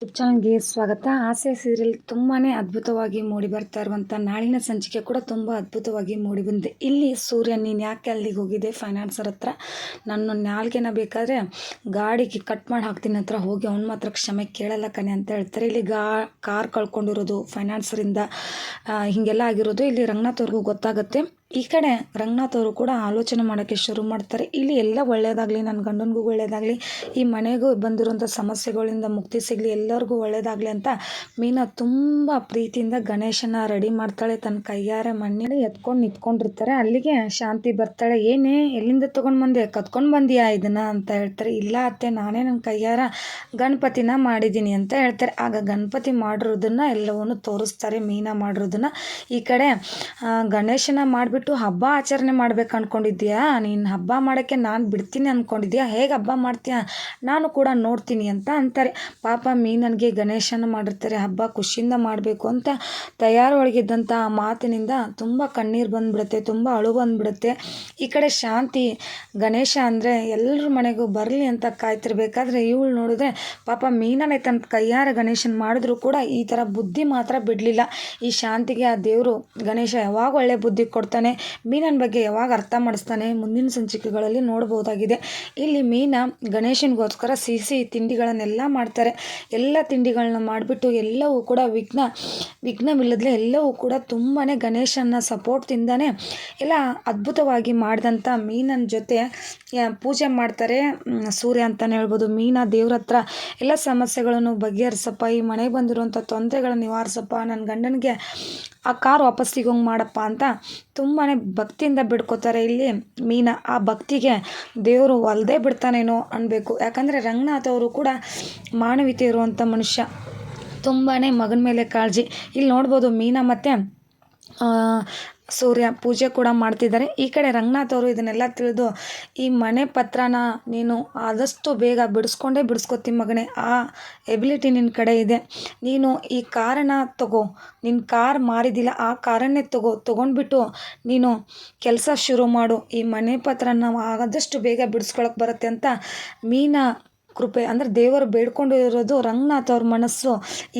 YouTube ಚಾನಲ್ಗೆ ಸ್ವಾಗತ. ಆಸೆ ಸೀರಿಯಲ್ ತುಂಬಾ ಅದ್ಭುತವಾಗಿ ಮೂಡಿ ಬರ್ತಾ ಇರುವಂಥ ನಾಳಿನ ಸಂಚಿಕೆ ಕೂಡ ತುಂಬ ಅದ್ಭುತವಾಗಿ ಮೂಡಿ ಬಂದಿದೆ. ಇಲ್ಲಿ ಸೂರ್ಯ, ನೀನು ಯಾಕೆ ಅಲ್ಲಿಗೆ ಹೋಗಿದೆ ಫೈನಾನ್ಸರ್ ಹತ್ರ. ನನ್ನ ನಾಲ್ಗೆನ ಬೇಕಾದರೆ ಗಾಡಿಗೆ ಕಟ್ ಮಾಡಿ ಹಾಕ್ತೀನಿ ಹತ್ರ ಹೋಗಿ ಅವ್ನ ಮಾತ್ರ ಕ್ಷಮೆ ಕೇಳಲ್ಲ ಕಣೆ ಅಂತ ಹೇಳ್ತಾರೆ. ಇಲ್ಲಿ ಗಾ, ಕಾರ್ ಕಳ್ಕೊಂಡಿರೋದು ಫೈನಾನ್ಸರಿಂದ ಹೀಗೆಲ್ಲ ಆಗಿರೋದು. ಇಲ್ಲಿ ರಂಗನಾಥ್ ಅವ್ರಿಗೂ ಗೊತ್ತಾಗುತ್ತೆ. ಈ ಕಡೆ ರಂಗನಾಥ್ ಅವರು ಕೂಡ ಆಲೋಚನೆ ಮಾಡೋಕ್ಕೆ ಶುರು ಮಾಡ್ತಾರೆ. ಇಲ್ಲಿ ಎಲ್ಲ ಒಳ್ಳೆಯದಾಗಲಿ ನನ್ನ ಗಂಡನಿಗೂ ಒಳ್ಳೆಯದಾಗಲಿ ಈ ಮನೆಗೂ ಬಂದಿರುವಂಥ ಸಮಸ್ಯೆಗಳಿಂದ ಮುಕ್ತಿ ಸಿಗಲಿ, ಎಲ್ಲರಿಗೂ ಒಳ್ಳೆಯದಾಗಲಿ ಅಂತ ಮೀನಾ ತುಂಬ ಪ್ರೀತಿಯಿಂದ ಗಣೇಶನ ರೆಡಿ ಮಾಡ್ತಾಳೆ. ತನ್ನ ಕೈಯಾರೆ ಮಣ್ಣಲ್ಲಿ ಎತ್ಕೊಂಡು ನಿಂತ್ಕೊಂಡಿರ್ತಾರೆ. ಅಲ್ಲಿಗೆ ಶಾಂತಿ ಬರ್ತಾಳೆ. ಏನೇ, ಎಲ್ಲಿಂದ ತೊಗೊಂಡು ಬಂದೆ? ಕತ್ಕೊಂಡು ಬಂದಿಯಾ ಇದನ್ನು ಅಂತ ಹೇಳ್ತಾರೆ. ಇಲ್ಲ ಅತ್ತೆ, ನಾನೇ ನನ್ನ ಕೈಯಾರ ಗಣಪತಿನ ಮಾಡಿದ್ದೀನಿ ಅಂತ ಹೇಳ್ತಾರೆ. ಆಗ ಗಣಪತಿ ಮಾಡಿರೋದನ್ನು ಎಲ್ಲವನ್ನು ತೋರಿಸ್ತಾರೆ, ಮೀನಾ ಮಾಡಿರೋದನ್ನ. ಈ ಕಡೆ ಗಣೇಶನ ಮಾಡಿಬಿಟ್ಟು ಹಬ್ಬ ಆಚರಣೆ ಮಾಡ್ಬೇಕು ಅನ್ಕೊಂಡಿದ್ಯಾ? ನೀನು ಹಬ್ಬ ಮಾಡೋಕ್ಕೆ ನಾನು ಬಿಡ್ತೀನಿ ಅಂದ್ಕೊಂಡಿದ್ಯಾ ಹೇಗೆ ಹಬ್ಬ ಮಾಡ್ತೀಯಾ? ನಾನು ಕೂಡ ನೋಡ್ತೀನಿ ಅಂತ ಅಂತಾರೆ. ಪಾಪ ಮೀನನಿಗೆ ಗಣೇಶನ ಮಾಡಿರ್ತಾರೆ. ಹಬ್ಬ ಖುಷಿಯಿಂದ ಮಾಡಬೇಕು ಅಂತ ತಯಾರೊಳಗಿದ್ದಂಥ ಆ ಮಾತಿನಿಂದ ತುಂಬ ಕಣ್ಣೀರು ಬಂದ್ಬಿಡುತ್ತೆ, ತುಂಬ ಅಳು ಬಂದ್ಬಿಡುತ್ತೆ. ಈ ಕಡೆ ಶಾಂತಿ, ಗಣೇಶ ಅಂದರೆ ಎಲ್ಲರ ಮನೆಗೂ ಬರಲಿ ಅಂತ ಕಾಯ್ತಿರ್ಬೇಕಾದ್ರೆ ಇವಳು ನೋಡಿದ್ರೆ ಪಾಪ ಮೀನನೇ ತನ್ನ ಕೈಯಾರ ಗಣೇಶನ ಮಾಡಿದ್ರು ಕೂಡ ಈ ಥರ ಬುದ್ಧಿ ಮಾತ್ರ ಬಿಡಲಿಲ್ಲ. ಈ ಶಾಂತಿಗೆ ಆ ದೇವರು ಗಣೇಶ ಯಾವಾಗ ಒಳ್ಳೆ ಬುದ್ಧಿ ಕೊಡ್ತಾನೆ ಮೀನನ ಬಗ್ಗೆ ಯಾವಾಗ ಅರ್ಥ ಮಾಡಿಸ್ತಾನೆ ಮುಂದಿನ ಸಂಚಿಕೆಗಳಲ್ಲಿ ನೋಡ್ಬೋದಾಗಿದೆ. ಇಲ್ಲಿ ಮೀನ ಗಣೇಶನಿಗೋಸ್ಕರ ಸಿಹಿ ತಿಂಡಿಗಳನ್ನೆಲ್ಲ ಮಾಡ್ತಾರೆ. ಎಲ್ಲ ತಿಂಡಿಗಳನ್ನ ಮಾಡಿಬಿಟ್ಟು ಎಲ್ಲವೂ ಕೂಡ ವಿಘ್ನ, ವಿಘ್ನವಿಲ್ಲದಲೇ ಎಲ್ಲವೂ ಕೂಡ ತುಂಬಾ ಗಣೇಶನ ಸಪೋರ್ಟ್ದಿಂದನೇ ಎಲ್ಲ ಅದ್ಭುತವಾಗಿ ಮಾಡಿದಂಥ ಮೀನನ ಜೊತೆ ಪೂಜೆ ಮಾಡ್ತಾರೆ ಸೂರ್ಯ ಅಂತಲೇ ಹೇಳ್ಬೋದು. ಮೀನ ದೇವ್ರ ಹತ್ರ ಎಲ್ಲ ಸಮಸ್ಯೆಗಳನ್ನು ಬಗೆಹರಿಸಪ್ಪ, ಈ ಮನೆಗೆ ಬಂದಿರುವಂಥ ತೊಂದರೆಗಳನ್ನ ನಿವಾರಿಸಪ್ಪ ನನ್ನ ಗಂಡನಿಗೆ ಆ ಕಾರ್ ವಾಪಸ್ ಸಿಗೋಂಗೆ ಮಾಡಪ್ಪ ಅಂತ ತುಂಬಾ ಭಕ್ತಿಯಿಂದ ಬಿಡ್ಕೋತಾರೆ ಇಲ್ಲಿ. ಮೀನ, ಆ ಭಕ್ತಿಗೆ ದೇವರು ಒಲ್ದೆ ಬಿಡ್ತಾನೇನೋ ಅನ್ಬೇಕು. ಯಾಕಂದರೆ ರಂಗನಾಥ್ ಅವರು ಕೂಡ ಮಾನವೀಯತೆ ಇರುವಂಥ ಮನುಷ್ಯ. ತುಂಬಾ ಮಗನ ಮೇಲೆ ಕಾಳಜಿ. ಇಲ್ಲಿ ನೋಡ್ಬೋದು ಮೀನ ಮತ್ತು ಸೂರ್ಯ ಪೂಜೆ ಕೂಡ ಮಾಡ್ತಿದ್ದಾರೆ. ಈ ಕಡೆ ರಂಗನಾಥ್ ಅವರು ಇದನ್ನೆಲ್ಲ ತಿಳಿದು, ಈ ಮನೆ ಪತ್ರನ ನೀನು ಆದಷ್ಟು ಬೇಗ ಬಿಡಿಸ್ಕೊಂಡೇ ಬಿಡಿಸ್ಕೊತಿ ಮಗನೇ. ಆ ಎಬಿಲಿಟಿ ನಿನ್ನ ಕಡೆ ಇದೆ. ನೀನು ಈ ಕಾರನ್ನು ತಗೋ. ನಿನ್ನ ಕಾರ್ ಮಾರಿದಿಲ್ಲ. ಆ ಕಾರನ್ನೇ ತಗೋ. ತೊಗೊಂಡ್ಬಿಟ್ಟು ನೀನು ಕೆಲಸ ಶುರು ಮಾಡು. ಈ ಮನೆ ಪತ್ರನ ಆದಷ್ಟು ಬೇಗ ಬಿಡಿಸ್ಕೊಳಕ್ಕೆ ಬರುತ್ತೆ ಅಂತ ಮೀನಾ ಕೃಪೆ, ಅಂದರೆ ದೇವರು ಬೇಡ್ಕೊಂಡಿರೋದು ರಂಗನಾಥ್ ಅವ್ರ ಮನಸ್ಸು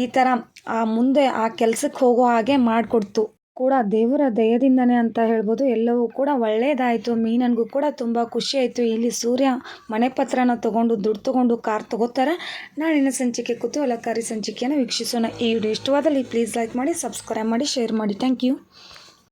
ಈ ಥರ ಆ ಮುಂದೆ ಆ ಕೆಲಸಕ್ಕೆ ಹೋಗೋ ಹಾಗೆ ಮಾಡಿಕೊಡ್ತು. ಕೂಡ ದೇವರ ದಯದಿಂದನೇ ಅಂತ ಹೇಳ್ಬೋದು. ಎಲ್ಲವೂ ಕೂಡ ಒಳ್ಳೆಯದಾಯಿತು ಮೀನನಿಗೂ ಕೂಡ ತುಂಬ ಖುಷಿ ಆಯಿತು. ಇಲ್ಲಿ ಸೂರ್ಯ ಮನೆ ಪತ್ರನ ತೊಗೊಂಡು, ದುಡ್ಡು ತೊಗೊಂಡು, ಕಾರ್ ತೊಗೋತಾರೆ. ನಾಳಿನ ಸಂಚಿಕೆ ಕುತೂಹಲಕಾರಿ ಸಂಚಿಕೆಯನ್ನು ವೀಕ್ಷಿಸೋಣ. ಈ ವಿಡಿಯೋ ಇಷ್ಟವಾದಲ್ಲಿ ಪ್ಲೀಸ್ ಲೈಕ್ ಮಾಡಿ ಸಬ್ಸ್ಕ್ರೈಬ್ ಮಾಡಿ ಶೇರ್ ಮಾಡಿ. Thank you